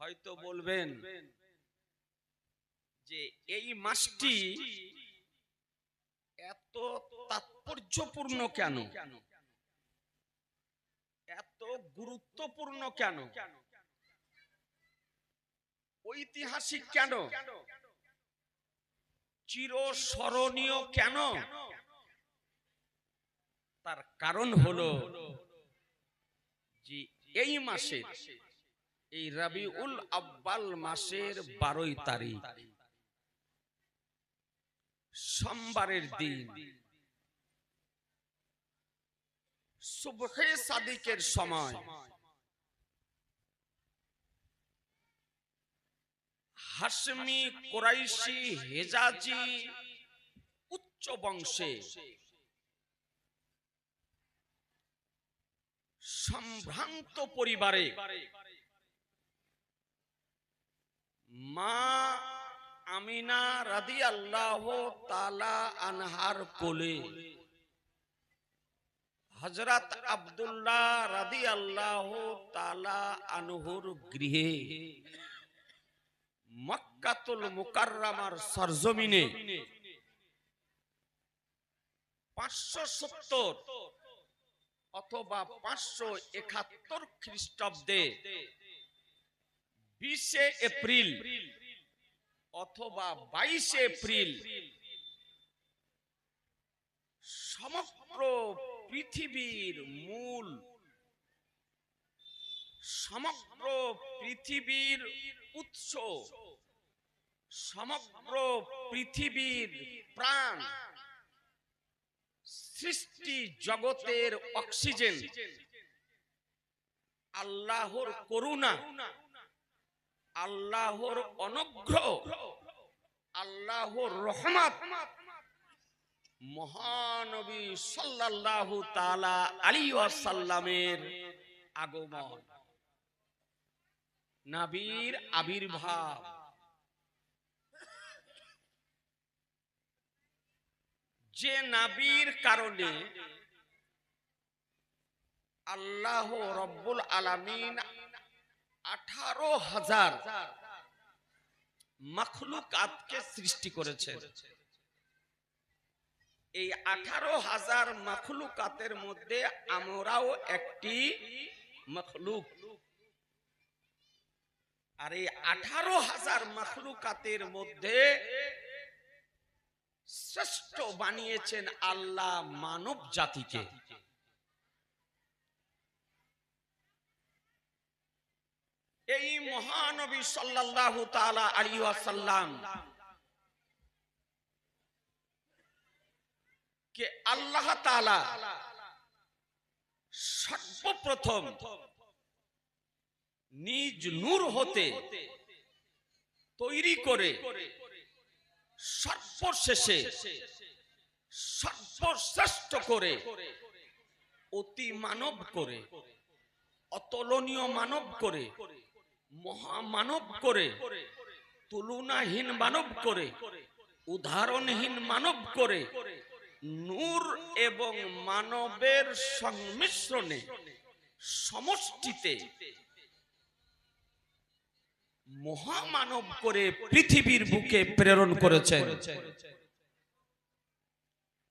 হয়তো বলবেন যে এই মাসটি এত তাৎপর্যপূর্ণ কেন? এত গুরুত্বপূর্ণ কেন? ঐতিহাসিক কেন? চিরস্মরণীয় কেন? তার কারণ হলো যে এই মাসে এই রবিউল আব্বাল মাসের বারোই তারিখ। সোমবারের দিন। সুবহে সাদিকের সময়। হাসমি কোরাইশি হেজাজি উচ্চ বংশে। সম্ভ্রান্ত পরিবারে। মা আমিনা রাদি আল্লাহ তালা আনহার কোলে। হজরত আব্দুল্লাহ রাদি আল্লাহ তালা আনহুর গৃহে মক্কাতুল মুকাররামার সরজমিনে পাঁচশো সত্তর অথবা পাঁচশো একাত্তর খ্রিস্টাব্দে বিশে এপ্রিল অথবা বাইশে এপ্রিল সমগ্র পৃথিবীর মূল, সমগ্র পৃথিবীর উৎস, সমগ্র পৃথিবীর প্রাণ সৃষ্টি জগতের অক্সিজেন, আল্লাহর করুণা আল্লাহর অনুগ্রহ, আল্লাহর রহমত। মহানবী সাল্লাল্লাহু তাআলা আলাইহি ওয়াসাল্লামের আগমন। নবীর আবির্ভাব। যে নাবির কারণে আল্লাহ রব্বুল আলামিন আঠারো হাজার মখলুকাতকে সৃষ্টি করেছেন এই আঠারো হাজার মখলুকাতের মধ্যে আমরাও একটি মখলুক। আর এই আঠারো হাজার মখলুকাতের মধ্যে শ্রেষ্ঠ বানিয়েছেন আল্লাহ মানব জাতিকে এই মহানবী সাল্লাল্লাহু তাআলা আলাইহি ওয়াসাল্লাম কে আল্লাহ তাআলা সর্বপ্রথম নিজ নূর হতে তৈরি করে সর্বশেষে সর্বশ্রেষ্ঠ করে অতি মানব করে, অতুলনীয় মানব করে মহামানব করে, তুলনাহীন মানব করে, উদাহরণহীন মানব করে, নূর এবং মানবের সংমিশ্রণে, সমষ্টিতে মহামানব করে পৃথিবীর বুকে প্রেরণ করেছেন।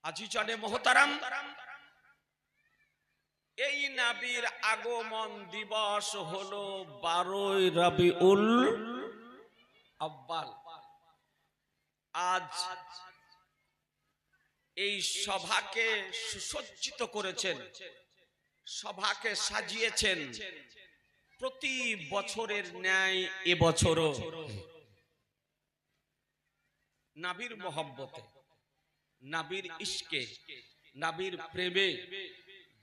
আজি চলে মহতারাম এই নাবির আগমন দিবস হলো বারোই রবিউল আব্বাল। আজ এই সভাকে সুসজ্জিত করেছেন, সভাকে সাজিয়েছেন প্রতি বছরের ন্যায় এবছরও নাবির মোহব্বতে, নাবির ইশকে, নাবির প্রেমে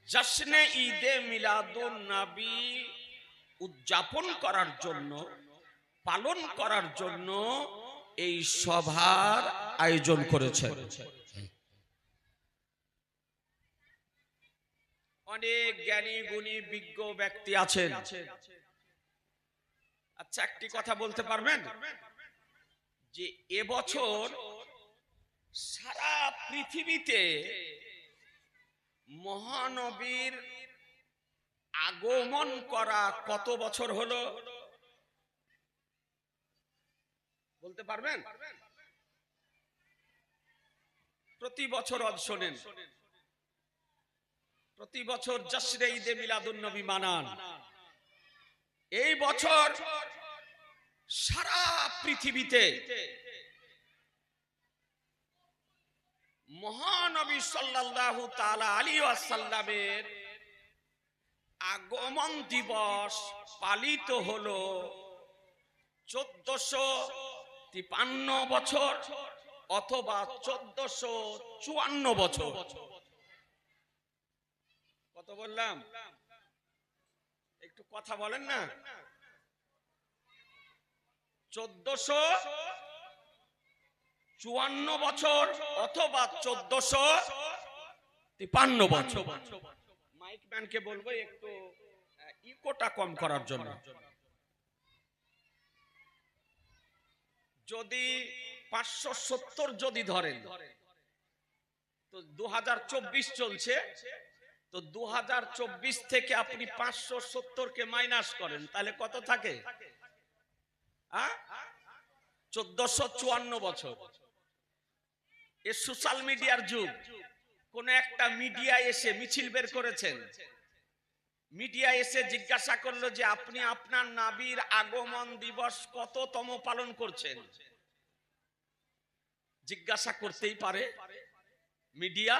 জশ্নে ঈদে মিলাদুন নবী উদযাপন করার জন্য, পালন করার জন্য এই সভার আয়োজন করেছে অনেক জ্ঞানী, গুণী, বিজ্ঞ ব্যক্তি আছেন। আচ্ছা একটি কথা বলতে পারবেন? যে এবছর সারা পৃথিবীতে মহানবীর আগমন করা কত বছর হলো? বলতে পারবেন? প্রতি বছর অজ শোনেন। প্রতি বছর জশ্রে ঈদে মিলাদুন নবী মানান। এই বছর সারা পৃথিবীতে মহানবী সাল্লাল্লাহু তাআলা আলী ওয়াসাল্লামের আগমন দিবস পালিত হলো চোদ্দশো তিপান্ন বছর অথবা চোদ্দশো চুয়ান্ন বছর। কত বললাম? একটু কথা বলেন না। চোদ্দশো চুয়ান্ন বছর অথবা চোদ্দশো তিপান্ন বছর। মাইক ম্যানকে বলব একটু ইকোটা কম করার জন্য। যদি পাঁচশো সত্তর যদি ধরেন, তো দু হাজার চব্বিশ চলছে। তো দু হাজার চব্বিশ থেকে আপনি পাঁচশো সত্তরকে মাইনাস করেন, তাহলে কত থাকে? চোদ্দশো চুয়ান্ন বছর। সোশ্যাল মিডিয়ার যুগ। কোন একটা মিডিয়া এসে মিছিল বের করেছেন। মিডিয়া এসে জিজ্ঞাসা করল যে, আপনি আপনার নাবির আগমন দিবস কততম পালন করছেন? জিজ্ঞাসা করতেই পারে মিডিয়া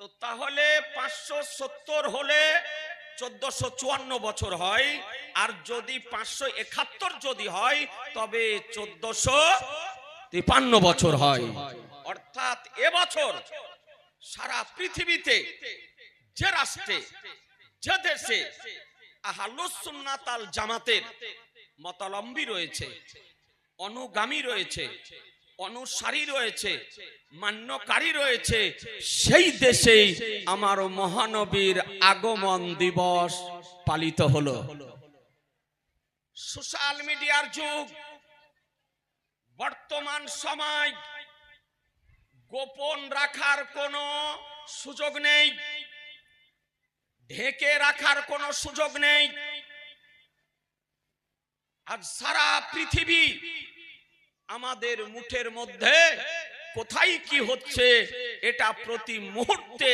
তো তাহলে পাঁচশো সত্তর হলে চোদ্দশো চুয়ান্ন বছর হয়, আর যদি পাঁচশো একাত্তর যদি হয়, তবে চোদ্দশো তিপান্ন বছর হয়। অর্থাৎ এবছর সারা পৃথিবীতে যে রাষ্ট্রে, যে দেশে আহালুসুন্নাত আল জামাতের মতালম্বী রয়েছে, অনুগামী রয়েছে, অনুসারী রয়েছে, মান্যকারী রয়েছে, সেই দেশেই আমার মহানবীর আগমন দিবস পালিত হলো। সোশ্যাল মিডিয়ার যুগ বর্তমান সময় গোপন রাখার কোনো সুযোগ নেই, ঢেকে রাখার কোনো সুযোগ নেই। আজ সারা পৃথিবী আমাদের মুঠের মধ্যে কোথায় কি হচ্ছে এটা প্রতি মুহূর্তে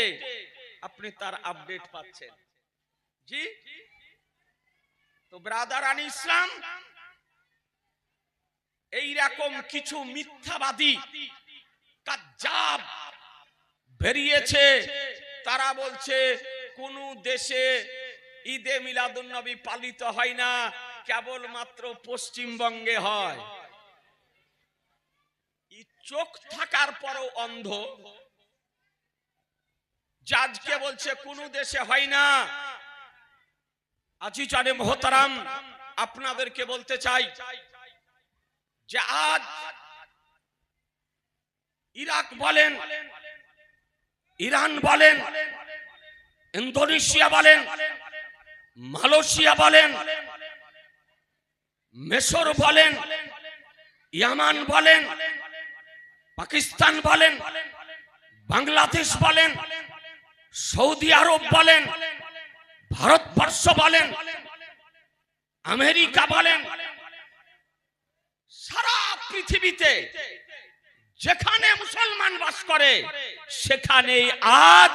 আপনি তার আপডেট পাচ্ছেন। জি? তো ব্রাদার আন ইসলাম এইরকম কিছু মিথ্যাবাদী বেরিয়েছে। তারা বলছে, কোন দেশে ঈদে মিলাদুন নবী পালিত হয় না, কেবলমাত্র পশ্চিমবঙ্গে হয়। চোখ থাকার পরও অন্ধ। জাজকে বলছে, কোন দেশে হয় না। আজি জানে মোহতারাম, আপনাদেরকে বলতে চাই যে আজ ইরাক বলেন, ইরান বলেন, ইন্দোনেশিয়া বলেন, মালয়েশিয়া বলেন মেসর বলেন, ইয়ামান বলেন, পাকিস্তান বলেন, বাংলাদেশ বলেন, সৌদি আরব বলেন, ভারতবর্ষ বলেন, আমেরিকা বলেন পৃথিবীতে যেখানে মুসলমান বাস করে সেখানে আজ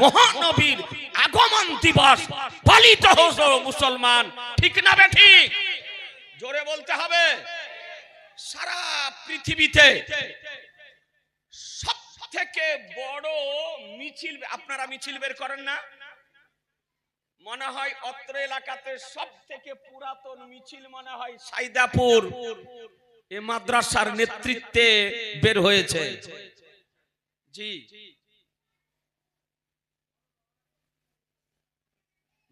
মহানবীর আগমন দিবস পালিত হতো মুসলমান। ঠিক না বে ঠিক? জোরে বলতে হবে। সারা পৃথিবীতে সব থেকে বড় মিছিল, আপনারা মিছিল বের করেন না? মনে হয় অত্র এলাকাতে সব থেকে পুরাতন মিছিল মনে হয় সাইদাপুর। এ মাদ্রাসার নেতৃত্বে বের হয়েছে। জি।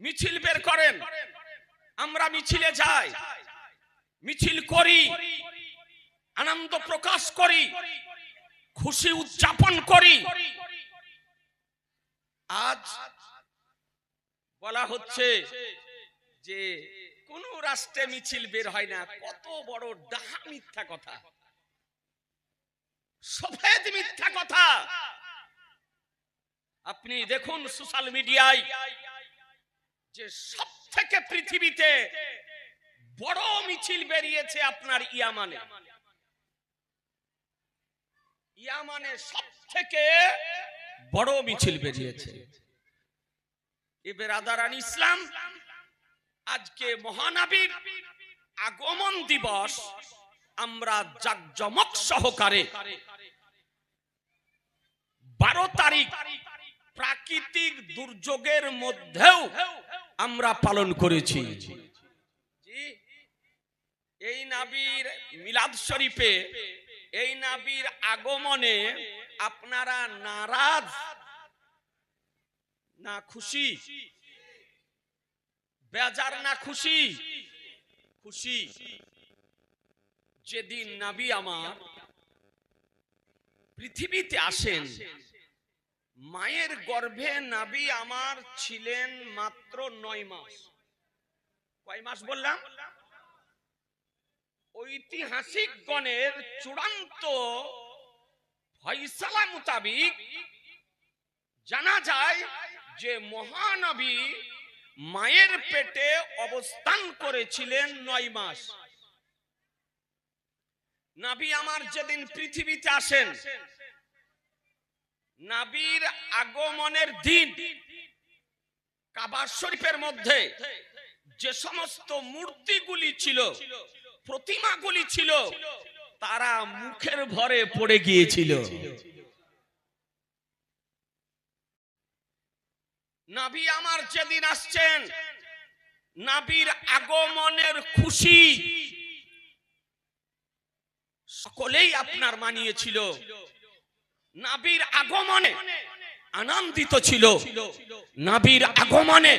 মিছিল বের করেন। আমরা মিছিলে যাই। মিছিল করি। আনন্দ প্রকাশ করি। খুশি উদযাপন করি। আজ বলা হচ্ছে যে কোন রাষ্ট্রে মিছিল বের হয় না, কত বড় ডাহা মিথ্যা কথা। সফেদ মিথ্যা কথা। আপনি দেখুন সোশ্যাল মিডিয়ায় যে সব থেকে পৃথিবীতে বড় মিছিল বেরিয়েছে আপনার ইয়ামানে। ইয়ামানে সব থেকে বড় মিছিল বেরিয়েছে। এ বেরাদারান ইসলাম আজকে মহানবীর আগমন দিবস আমরা জাকজমক সহকারে বারো তারিখ প্রাকৃতিক দুর্যোগের মধ্যেও আমরা পালন করেছি। এই নাবির মিলাদ শরীফে, এই নাবির আগমনে আপনারা নারাজ, না খুশি বেজার না খুশি? খুশি। যেদিন নাবি আমার পৃথিবীতে আসেন, মায়ের গর্ভে নাবি আমার ছিলেন মাত্র নয় মাস। কয় মাস বললাম? ঐতিহাসিক গণের চূড়ান্ত ফয়সালা মোতাবিক জানা যায় যে মহানবী মায়ের পেটে অবস্থান করেছিলেন নয় মাস। নাবি আমার যেদিন পৃথিবীতে আসেন, নাবির আগমনের দিন কাবার শরীফের মধ্যে যে সমস্ত মূর্তিগুলি ছিল, প্রতিমাগুলি ছিল, তারা মুখের ভরে পড়ে গিয়েছিল। নাবি আমার যেদিন আসছেন নাবির আগমনের খুশি সকলেই আপনার মানিয়েছিল। নাবির আগমনে আনন্দিত ছিল। নাবির আগমনে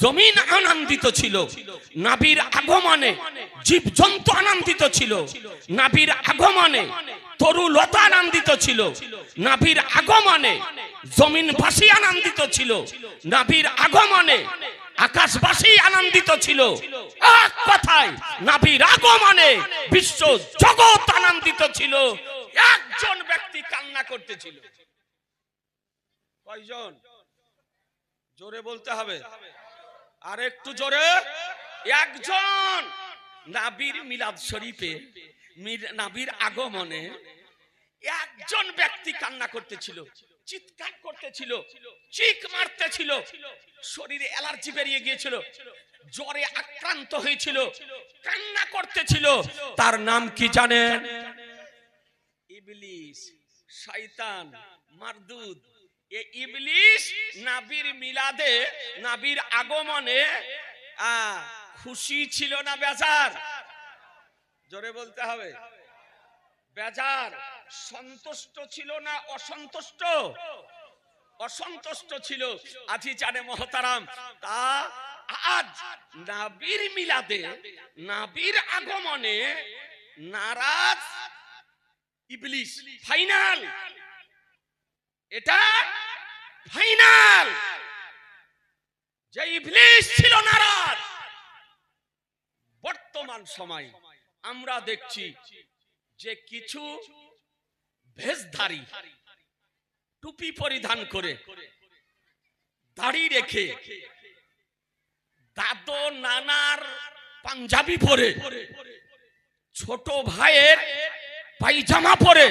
জমিন আনন্দিত ছিল। নাবির আগমনে জীবজন্তু আনন্দিত ছিল। নাবির আগমনে তরু লতা আনন্দিত ছিল। নাবির আগমনে জমিনবাসী আনন্দিত ছিল। নাবির আগমনে আকাশবাসী আনন্দিত ছিল। এক কথায় নাবির আগমনে বিশ্ব জগৎ আনন্দিত ছিল। একজন ব্যক্তি কান্না করতেছিল কয়জন? জোরে বলতে হবে। আর একটু জোরে। একজন। নাবির মিলাদ শরীফে নাবির আগমনে একজন ব্যক্তি কান্না করতেছিল, চিৎকার করতেছিল, চিক মারতেছিল, শরীরে অ্যালার্জি বেরিয়ে গিয়েছিল, জ্বরে আক্রান্ত হয়েছিল, কান্না করতেছিল। তার নাম কি জানেন? ইবলিস, শয়তান মারদুদ এ ইবলিস নাবির মিলাদে, নাবির আগমনে খুশি ছিল না বেজার? জোরে বলতে হবে। বেজার, সন্তুষ্ট ছিল না অসন্তুষ্ট? অসন্তুষ্ট ছিল। আজি জানে মহতারাম, তা আজ নাবির মিলাদে, নাবির আগমনে নারাজ ইবলিস ফাইনাল! এটা ফাইনাল! যে ইবলিস ছিল নারাজ, বর্তমান সময় আমরা দেখছি যে কিছু ভেষধারী টুপি পরিধান করে দাড়ি রেখে দাদো নানার পাঞ্জাবি পরে, ছোট ভাইয়ের পায়জামা পরে,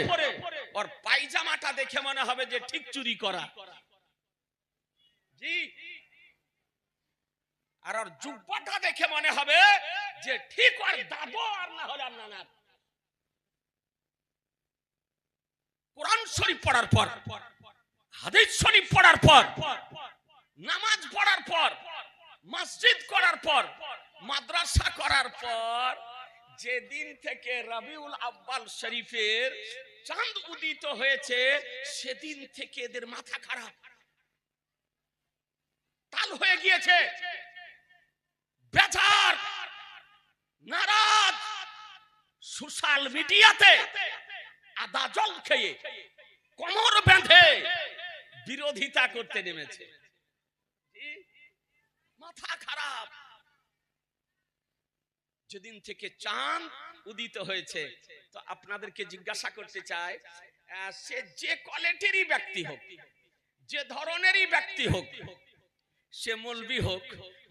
ওর পায়জামাটা দেখে মনে হবে যে ঠিক চুরি করা। জি। আর জুব্বাটা দেখে মনে হবে যে ঠিক দাদু আর না হলে আর কোরআন শরীফ পড়ার পর, হাদিস শরীফ পড়ার পর, নামাজ পড়ার পর, মসজিদ করার পর, মাদ্রাসা করার পর, যেদিন থেকে রবিউল আব্বাল শরীফের চাঁদ উদিত হয়েছে, সেদিন থেকে এদের মাথা খারাপ। তাল হয়ে গিয়েছে। বেজার নারাজ সোশ্যাল মিডিয়াতে আদা জল খেয়ে কোমর বেঁধে বিরোধিতা করতে নেমেছে। মাথা খারাপ। যেদিন থেকে চাঁদ উদিত হয়েছে, তো আপনাদেরকে জিজ্ঞাসা করতে চাই সে যে কোয়ালিটিরই ব্যক্তি হোক, যে ধরনেরই ব্যক্তি হোক সে মলবি হোক,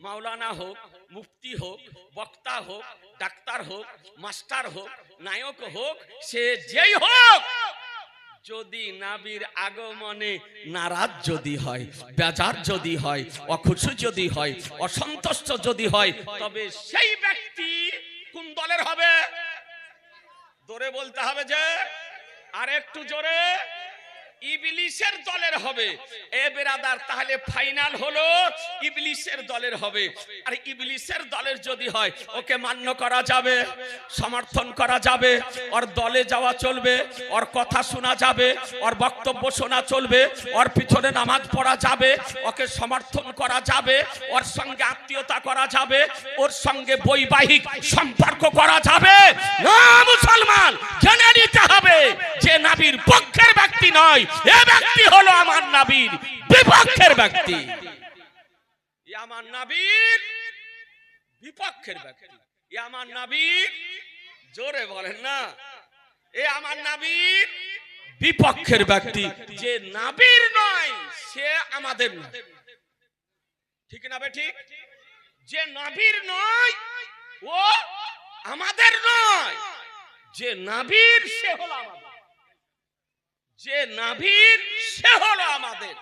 মাওলানা হোক, মুফতি হোক, বক্তা হোক, ডাক্তার হোক, মাস্টার হোক, নায়ক হোক, সে যেই হোক, যদি নাবির আগমনে নারাজ যদি হয়, বেজার যদি হয়, অখুশি যদি হয়, অসন্তুষ্ট যদি হয়, তবে সেই ব্যক্তি কোন দলের হবে? দরে বলতে হবে যে আর একটু জোরে। ইবলিসের দলের হবে। এ বেরাদার, তাহলে ফাইনাল হলো ইবলিসের দলের হবে। আর ইবলিসের দলের যদি হয়, ওকে মান্য করা যাবে, সমর্থন করা যাবে, ওর দলে যাওয়া চলবে, ওর কথা শোনা যাবে, ওর বক্তব্য শোনা চলবে, ওর পিছনে নামাজ পড়া যাবে, ওকে সমর্থন করা যাবে, ওর সঙ্গে আত্মীয়তা করা যাবে, ওর সঙ্গে বৈবাহিক সম্পর্ক করা যাবে। না মুসলমান জেনে নিতে হবে যে নাবির পক্ষের ব্যক্তি নয়। এ ব্যক্তি হলো আমার নাবির বিপক্ষের ব্যক্তি। আমার নাবির বিপক্ষের ব্যক্তি। আমার নাবির, জোরে বলেন না। এ আমার নাবির বিপক্ষের ব্যক্তি। যে নাবির নয়, সে আমাদের ঠিক না বে ঠিক? যে নাবির নয়, ও আমাদের নয়। যে নাবির, সে হলো আমাদের। যে নাভির সে হলো আমাদের।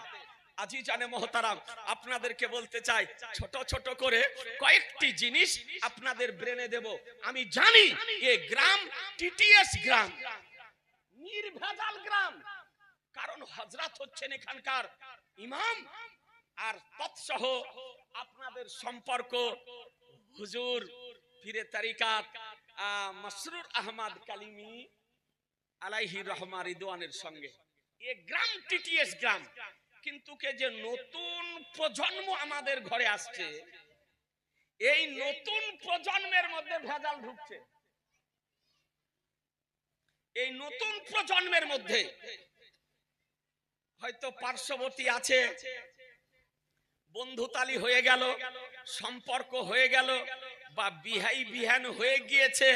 আজি জানে মহতারাম, আপনাদেরকে বলতে চাই, ছোট ছোট করে কয়েকটি জিনিস আপনাদের ব্রেনে দেব। আমি জানি এ গ্রাম টিটিএস গ্রাম। নির্ভেজাল গ্রাম। কারণ হজরত হচ্ছেন এখানকার ইমাম, আর তৎসহ আপনাদের সম্পর্ক। হুজুর ফিরে তারিকাত মসরুর আহমদ কালিমি আলাইহি রহমা রিদওয়ানের সঙ্গে। এ গ্রাম টিটিএস গ্রাম। কিন্তু কে যে নতুন প্রজন্ম আমাদের ঘরে আসছে, এই নতুন প্রজন্মের মধ্যে ভেজাল ঢুকছে। এই নতুন প্রজন্মের মধ্যে হয়তো পার্শ্ববর্তী আছে, বন্ধুতালি হয়ে গেল, সম্পর্ক হয়ে গেল বা বিহাই বিহান হয়ে গিয়েছে।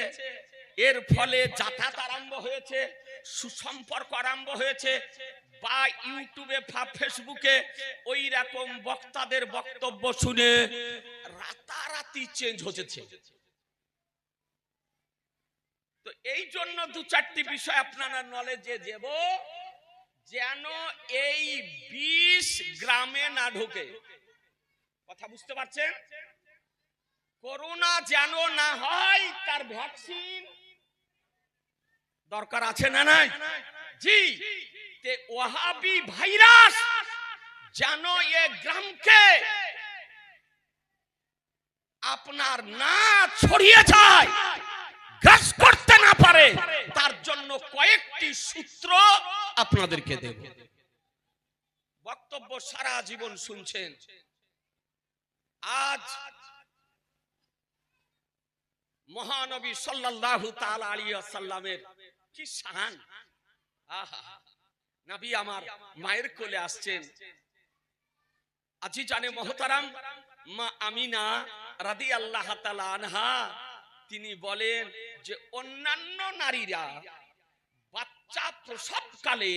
এর ফলে যাতায়াত আরম্ভ হয়েছে, সুসম্পর্ক আরম্ভ হয়েছে। বা ইউটিউবে ফেসবুকে ওই রকম বক্তাদের বক্তব্য শুনে রাতারাতি চেঞ্জ হচ্ছে তো এই জন্য দু চারটি বিষয় আপনারা নলেজে দেব, যেন এই বিষ গ্রামে না ঢুকে। কথা বুঝতে পারছেন? করোনা যেন না হয় তার ভ্যাকসিন। দরকার আছে না নাই? জি, তে ওহাবি ভাইরাস যেন এ গ্রামকে আপনার না ছড়িয়ে যায়, গ্রাস করতে না পারে। তার জন্য কয়েকটি সূত্র আপনাদেরকে দেব। বক্তব্য সারা জীবন শুনছেন। আজ মহানবী সাল্লাল্লাহু তাআলা আলাইহি ওয়াসাল্লামের কি শান? আহা, নবী আমার মায়ের কোলে আসছেন। আজি জানে মহতারাম, মা আমিনা রাদিয়াল্লাহু তাআলা আনহা, তিনি বলেন যে অন্যান্য নারীরা বাচ্চা প্রসবকালে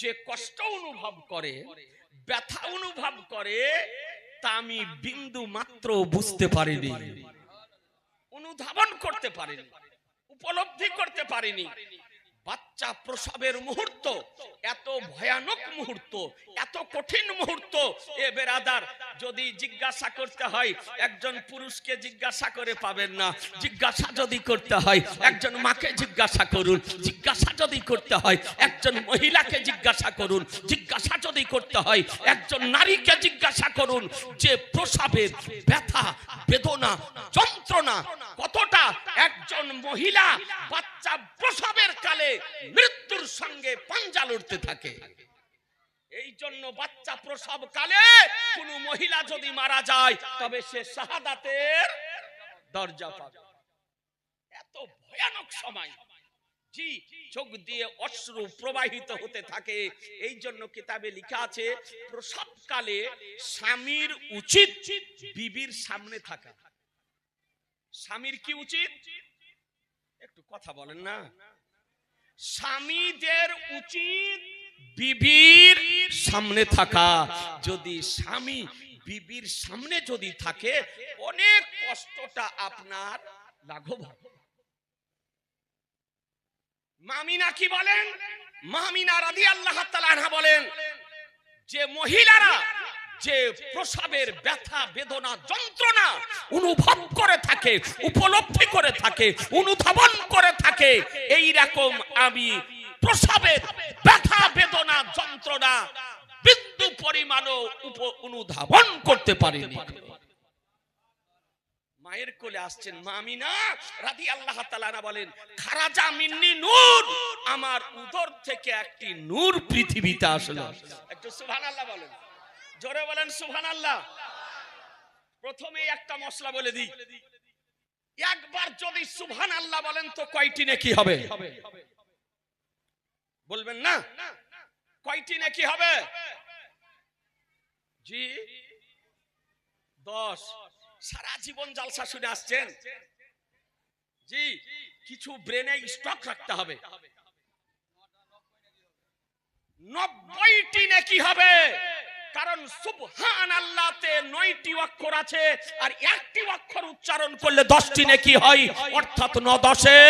যে কষ্ট অনুভব করে, ব্যথা অনুভব করে, তা আমি বিন্দু মাত্র বুঝতে পারিনি। অনুধাবন করতে পারিনি উপলব্ধি করতে পারিনি। বাচ্চা প্রসবের মুহূর্ত, এত ভয়ানক মুহূর্ত, এত কঠিন মুহূর্ত। এ বেরাদার, যদি জিজ্ঞাসা করতে হয়, একজন পুরুষকে জিজ্ঞাসা করে পাবেন না। জিজ্ঞাসা যদি করতে হয়, একজন মাকে জিজ্ঞাসা করুন। জিজ্ঞাসা যদি করতে হয়, একজন মহিলাকে জিজ্ঞাসা করুন। জিজ্ঞাসা যদি করতে হয়, একজন নারীকে জিজ্ঞাসা করুন যে প্রসাবের ব্যথা, বেদনা, যন্ত্রণা কতটা? একজন মহিলা বাচ্চা প্রসবের কালে মৃত্যুর সঙ্গে পাঞ্জা লড়তে থাকে। এই জন্য বাচ্চা প্রসব কালে কোন মহিলা যদি মারা যায়, তবে সে শাহাদাতের দরজা পাবে। এত ভয়ানক সময়। জি, চোখ দিয়ে অশ্রু প্রবাহিত হতে থাকে। এই জন্য কিতাবে লেখা আছে প্রসবকালে স্বামীর উচিত বিবির সামনে থাকা। স্বামীর কি উচিত? একটু কথা বলেন না। স্বামীদের উচিত বিবির সামনে থাকা। যদি স্বামী বিবির সামনে যদি থাকে, অনেক কষ্টটা আপনার লাঘব হবে। মামিনা কি বলেন? মামিনা রাদি আল্লাহ তাআলা বলেন, যে মহিলারা যে প্রসাবের ব্যথা, বেদনা, যন্ত্রণা অনুভব করে থাকে, উপলব্ধি করে থাকে, অনুধাবন থাকে এই রকম আমি প্রসাবের ব্যথা, বেদনা, যন্ত্রণা, বিন্দু পরিমাণও উপ- অনুধাবন করতে পারিনি। মায়ের কোলে আসছেন মামিনা রাদি আল্লাহ তালানা বলেন, খারাজা মিন্নি নূর, আমার উদর থেকে একটি নূর পৃথিবীতে আসলো। একটু সুবহান আল্লাহ বলেন। জোরে বলেন সুবহান আল্লাহ প্রথমে একটা মশলা বলে দিই। একবার যদি সুবহান আল্লাহ বলেন তো কয়টি নাকি হবে? বলবেন না? কয়টি নাকি হবে? জি, দশ। সারা জীবন জালসা শুনে আসছেন? জি, কিছু ব্রেনে স্টক রাখতে হবে। নব্বইটি নাকি হবে। কারণ সুবহান আল্লাহতে নয়টি অক্ষর আছে, আর একটি অক্ষর উচ্চারণ করলে দশটি নাকি হয়, অর্থাৎ ন দশে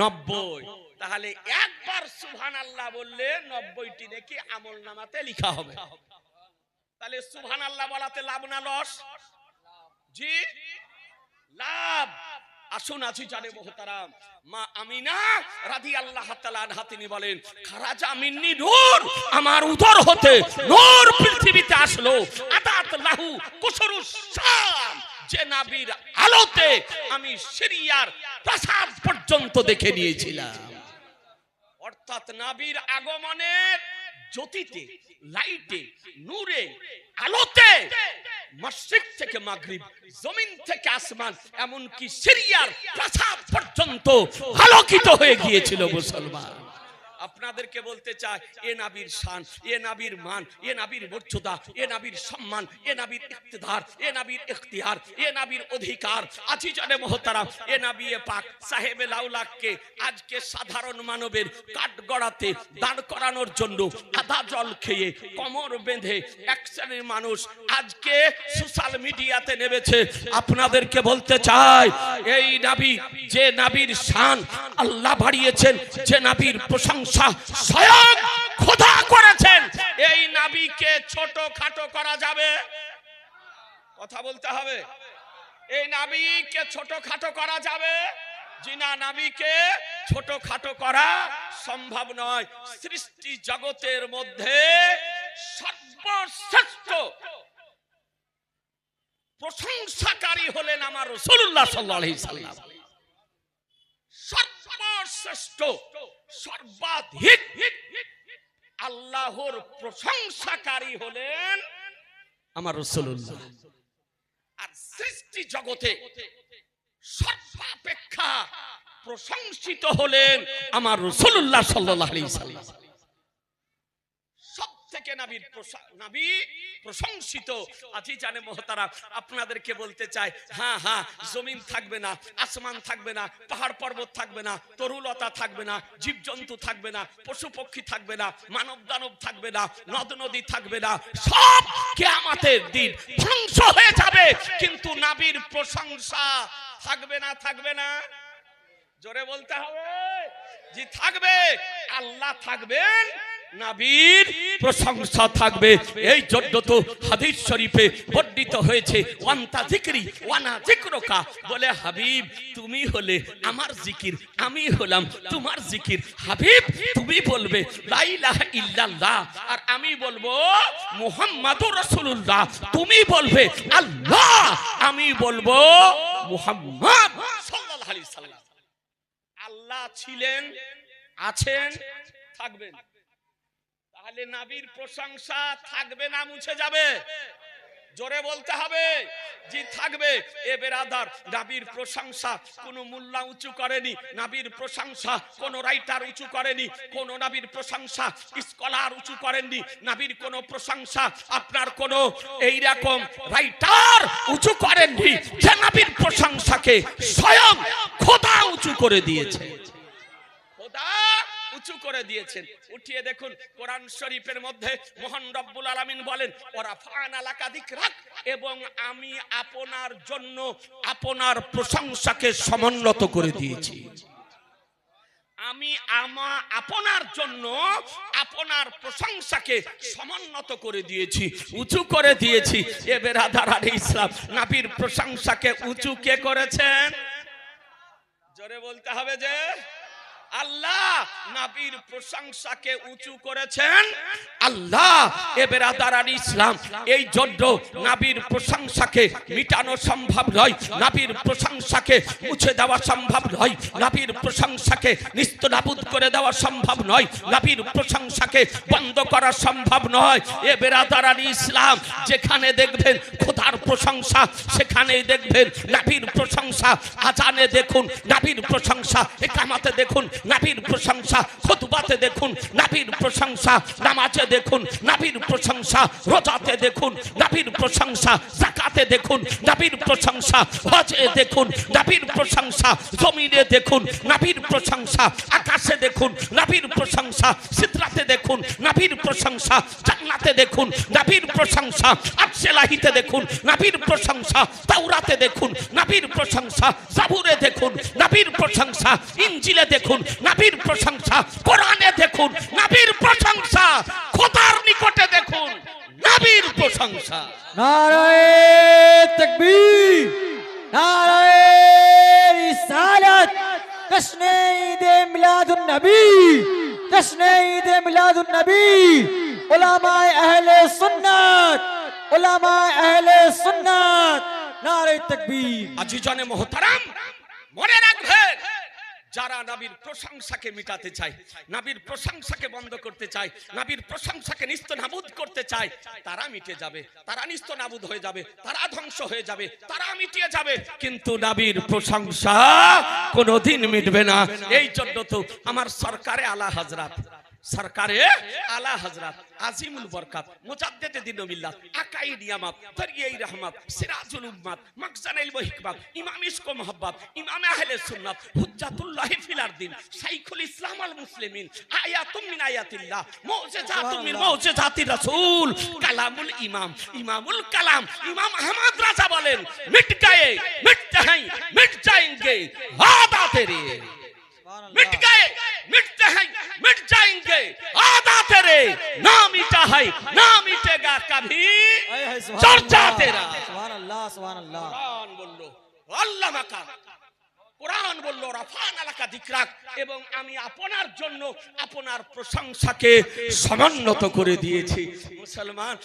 নব্বই। তাহলে একবার সুবহান আল্লাহ বললে নব্বইটি নাকি আমল নামাতে লিখা হবে। তাহলে সুবহান আল্লাহ বলাতে লাভ না লস? জি? লাভ। আসুন আছি জানে মোহতারাম। মা আমিনা রাদি আল্লাহ তাআলা তিনি বলেন, খারাজা মিন্নি নূর, আমার উদর হতে নূর পৃথিবীতে আসলো। আতাত লাহু কুসরুস শাম, যে নাবির আলোতে আমি সিরিয়ার প্রাসাদ পর্যন্ত দেখে নিয়েছিলাম। অর্থাৎ নাবির আগমনের জ্যোতিতে লাইটে নূরে আলোতে মসজিদ থেকে মাগরিব জমিন থেকে আসমান এমনকি সিরিয়ার প্রাসাদ পর্যন্ত আলোকিত হয়ে গিয়েছিল মুসলমান। আপনাদেরকে বলতে চাই, এ নাবির শান, এ নাবির মান, এ নাবির মর্যাদা, এ নাবির সম্মান, এ নাবির ইকতিদার, এ নাবির ইখতিয়ার, এ নাবির অধিকার। আজি জানে মহতারাম, এ নাবি এ পাক সাহেবে লাউলাককে আজকে সাধারণ মানবের কাঠগড়াতে দাঁড় করানোর জন্য আধা জল খেয়ে কমর বেঁধে এক শ্রেণির মানুষ আজকে সোশ্যাল মিডিয়াতে নেমেছে। আপনাদেরকে বলতে চাই, এই নাবি, যে নাবির শান আল্লাহ বাড়িয়েছেন, যে নাবির প্রশংসা স্বয়ং খোদা করেছেন। এই নাবিকে ছোট খাটো করা যাবে? কথা বলতে হবে। এই নাবিকে ছোট খাটো করা যাবে? জিনা নাবিকে ছোট খাটো করা সম্ভব নয়। সৃষ্টি জগতের মধ্যে সর্বশ্রেষ্ঠ প্রশংসাকারী হলেন আমার রসুল্লাহ সাল্লাহ সর্বশ্রেষ্ঠ সর্বাধিক আল্লাহর প্রশংসাকারী হলেন আমার রসুল্লাহ আর সৃষ্টি জগতে সর্বাপেক্ষা প্রশংসিত হলেন আমার রসুল্লাহ সাল্লাহ সাল্লাম। সব থেকে নাবির নাবি প্রশংসিত। আজি জানে মহতারা আপনাদেরকে বলতে চাই হ্যাঁ হ্যাঁ জমিন থাকবে না, আসমান থাকবে না, পাহাড় পর্বত থাকবে না, তরুলতা থাকবে না, জীবজন্তু থাকবে না, পশু পক্ষী থাকবে না, মানব দানব থাকবে না, নদ নদী থাকবে না, সব কেয়ামতের দিন ধ্বংস হয়ে যাবে। কিন্তু নাবির প্রশংসা থাকবে না থাকবে না। জোরে বলতে হবে। জি, থাকবে। আল্লাহ থাকবেন। নাবির প্রশংসা থাকবে। এই জন্য তো হাদিস শরীফে বর্ণিত হয়েছে, ওয়ান্তা জিকরি, ওয়ানা জিকরকা। বলে, হাবিব, তুমি হলে আমার জিকির, আমি হলাম তোমার জিকির। হাবিব, তুমি বলবে, লা ইলাহা ইল্লাল্লাহ। আর আমি বলব, মুহাম্মাদুর রাসূলুল্লাহ। তুমি বলবে, আল্লাহ। আমি বলব, মুহাম্মদ সাল্লাল্লাহু আলাইহি সাল্লাম। আল্লাহ ছিলেন, আছেন, থাকবেন। তাহলে নাবির প্রশংসা থাকবে না, মুছে যাবে। জোরে বলতে হবে, জি, থাকবে। এ বেরাদার, নাবির প্রশংসা কোন মুল্লা উঁচু করেনি, নাবির প্রশংসা কোন রাইটার উঁচু করেনি, কোন নাবির প্রশংসা স্কলার উঁচু করেননি, নাবির কোন প্রশংসা আপনার কোন এই রকম রাইটার উঁচু করেননি যে নাবির প্রশংসাকে স্বয়ং খোদা উঁচু করে দিয়েছে। খোদা উঁচু করে দিয়েছেন। উঠিয়ে দেখুন, কোরআন শরীফের মধ্যে মোহন রব্বুল আলামিন বলেন ওরা ফান এলাকাধিক রাখ এবং আমি আপনার জন্য আপনার প্রশংসাকে সমুন্নত করে দিয়েছি। আমি আমা, আপনার জন্য আপনার প্রশংসাকে সমুন্নত করে দিয়েছি, উঁচু করে দিয়েছি। এ বেরাদার আলী ইসলাম, নাবির প্রশংসাকে উঁচু কে করেছেন? জোরে বলতে হবে যে আল্লাহ নাবির প্রশংসাকে উঁচু করেছেন। আল্লাহ এ বেরাদার ইসলাম, এই জন্য নাবির প্রশংসাকে মিটানো সম্ভব নয়, নাবির প্রশংসাকে মুছে দেওয়া সম্ভব নয়, নাবির প্রশংসাকে নিস্তনাবুদ করে দেওয়া সম্ভব নয়, নাবির প্রশংসাকে বন্ধ করা সম্ভব নয়। এ বেরাদার ইসলাম, যেখানে দেখবেন খোদার প্রশংসা, সেখানেই দেখবেন নাবির প্রশংসা। আজানে দেখুন, নাবির প্রশংসা, একামাতে দেখুন নাবির প্রশংসা খুতবাতে দেখুন নাবির প্রশংসা নামাজে দেখুন নাবির প্রশংসা রোজাতে দেখুন নাবির প্রশংসা জাকাতে দেখুন নাবির প্রশংসা হজে দেখুন নাবির প্রশংসা জমিনে দেখুন নাবির প্রশংসা আকাশে দেখুন নাবির প্রশংসা সিদ্রাতে দেখুন নাবির প্রশংসা জান্নাতে দেখুন নাবির প্রশংসা সেলাহিতে দেখুন, নাবির প্রশংসা, তাওরাতে দেখুন, নাবির প্রশংসা, জাবুরে দেখুন, নাবির প্রশংসা ইঞ্জিলে দেখুন, নাবির প্রশংসা, কোরআনে দেখুন, নাবির প্রশংসা, খোদার নিকটে দেখুন, নাবির প্রশংসা। নারায়ণ তাকবীর, নারায়ণ রিসালাত جشن ঈদে মিলাদুন নবী جشن ঈদে মিলাদুন নবী علماء আহলে সুন্নাত। যারা নাবির প্রশংসাকে মিটাতে চায়, নাবির প্রশংসাকে বন্ধ করতে চায়, নাবির প্রশংসাকে নিস্ত নাবুদ করতে চায়, তারা মিটে যাবে, তারা নিস্ত নাবুদ হয়ে যাবে, তারা ধ্বংস হয়ে যাবে, তারা মিটিয়ে যাবে। কিন্তু নাবির প্রশংসা কোনোদিন মিটবে না। এই জন্য তো আমার সরকারে আলা হাজরাত। সরকারে আলা হজরত আজিমুল বরকাত মুজাদ্দেদে দিন মিল্লাত আকাই নিয়ামত তরিয়াই রহমত সিরাজুল উম্মাত মাকজানাইল হিকমত ইমাম ইশক মোহাব্বত ইমাম আহলে সুন্নাত হুজ্জাতুল্লাহ ফিল আরদিন শাইখুল ইসলাম আল মুসলিমিন আয়াতুম মিন আয়াতিল্লাহ মুজিজাতুম মিন মুজিজাতি রাসূল কালামুল ইমাম ইমামুল কালাম ইমাম আহমদ রাজা বলেন মিট গয়ে মিটতে हैं মিট जाएंगे वादा तेरे मिट गए मिटते हैं मिट जाएंगे आधा तेरे ना मिटा है ना मिटेगा कभी चर्चा तेरा सुभान अल्लाह सुभान अल्लाह কোরআন বললো আল্লাহ মাকা কোরআন বললো রাফান আলাকা দিকরাক এবং আমি আপনার জন্য আপনার প্রশংসাকে সমুন্নত করে দিয়েছি মুসলমান